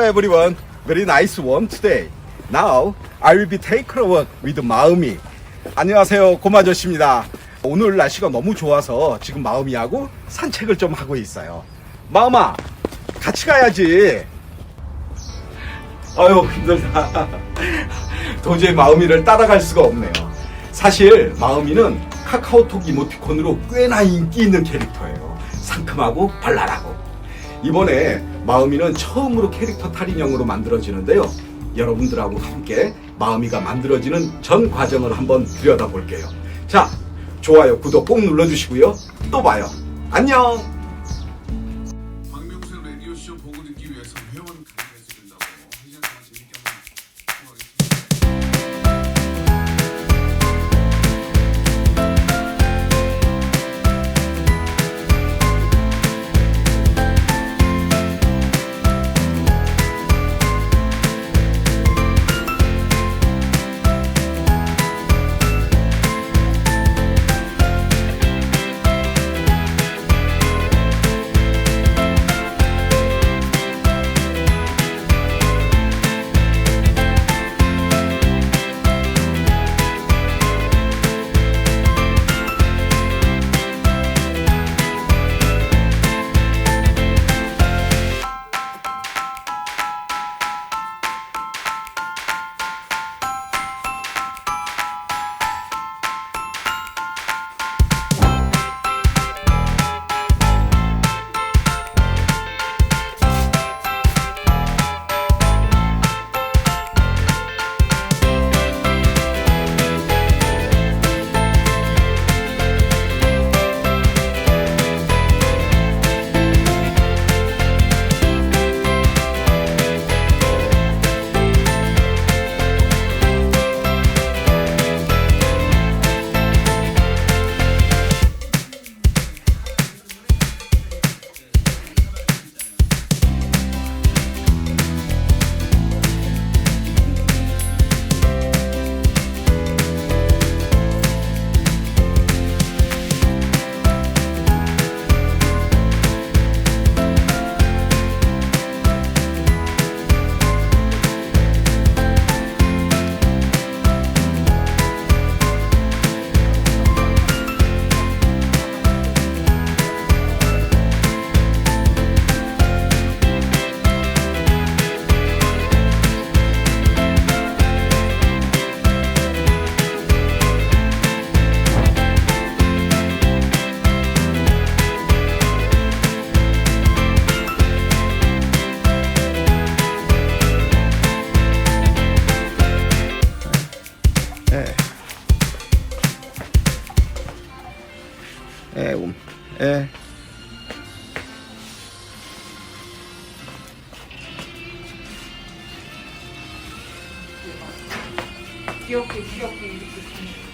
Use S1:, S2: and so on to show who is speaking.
S1: everyone. Very nice one today. Now I will be take a walk with 마음이. 안녕하세요, 고마저씨입니다. 오늘 날씨가 너무 좋아서 지금 마음이하고 산책을 좀 하고 있어요. 마음아, 같이 가야지. 아유 힘들다. 도저히 마음이를 따라갈 수가 없네요. 사실 마음이는 카카오톡 이모티콘으로 꽤나 인기 있는 캐릭터예요. 상큼하고 발랄하고. 이번에 마음이는 처음으로 캐릭터 탈인형으로 만들어지는데요. 여러분들하고 함께 마음이가 만들어지는 전 과정을 한번 들여다볼게요. 자, 좋아요, 구독 꼭 눌러주시고요. 또 봐요. 안녕!
S2: 박명수 라디오쇼 보고 듣기 위해서 회원 가입
S1: 에. 에, 음, 에.
S3: 귀엽게 귀엽게 이렇게